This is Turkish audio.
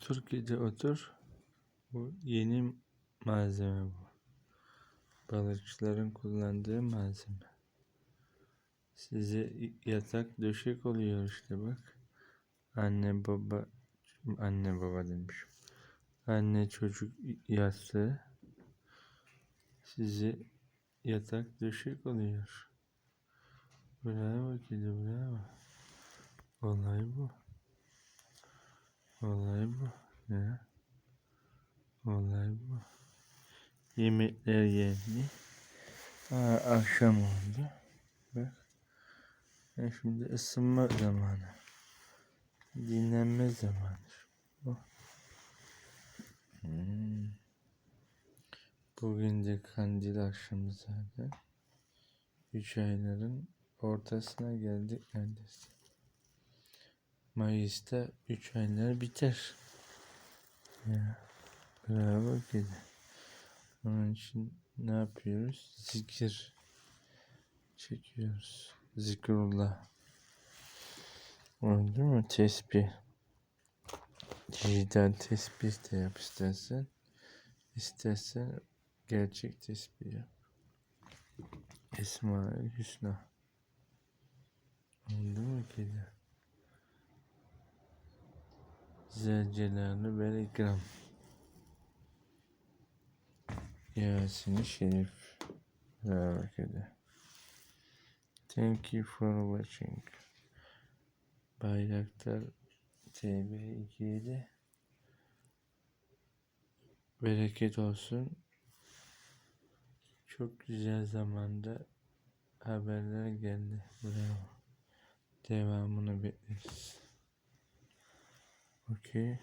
Otur gece otur. Bu yeni malzeme bu. Balıkçıların kullandığı malzeme. Size yatak döşek oluyor işte bak. Anne baba anne baba demişim. Anne çocuk yastığı. Size yatak döşek oluyor. Bravo kedi bravo. Olay bu. Olay bu. Ne? Olay bu. Yemekler yendi. Aa, akşam oldu. Bak. E şimdi ısınma zamanı. Dinlenme zamanı. Bu. Hmm. Bugün de kandil akşamı zaten. Üç ayların ortasına geldik neredeyse. Mayıs'ta 3 aylar biter. Ya, bravo. Onun için ne yapıyoruz? Zikir çekiyoruz. Zikrullah. Oldu mu? Tesbih. Dijital tesbih de yap istersen. İstersen gerçek tesbih yap. Esma-ül Hüsna. Oldu mu kedi? Zelcelalü vel ikram. Yasin-i Şerif. Kedi. Thank you for watching. Bayraktar TB2'ye de bereket olsun. Çok güzel zamanda haberler geldi. Bravo. Devamını bekleriz. Okay.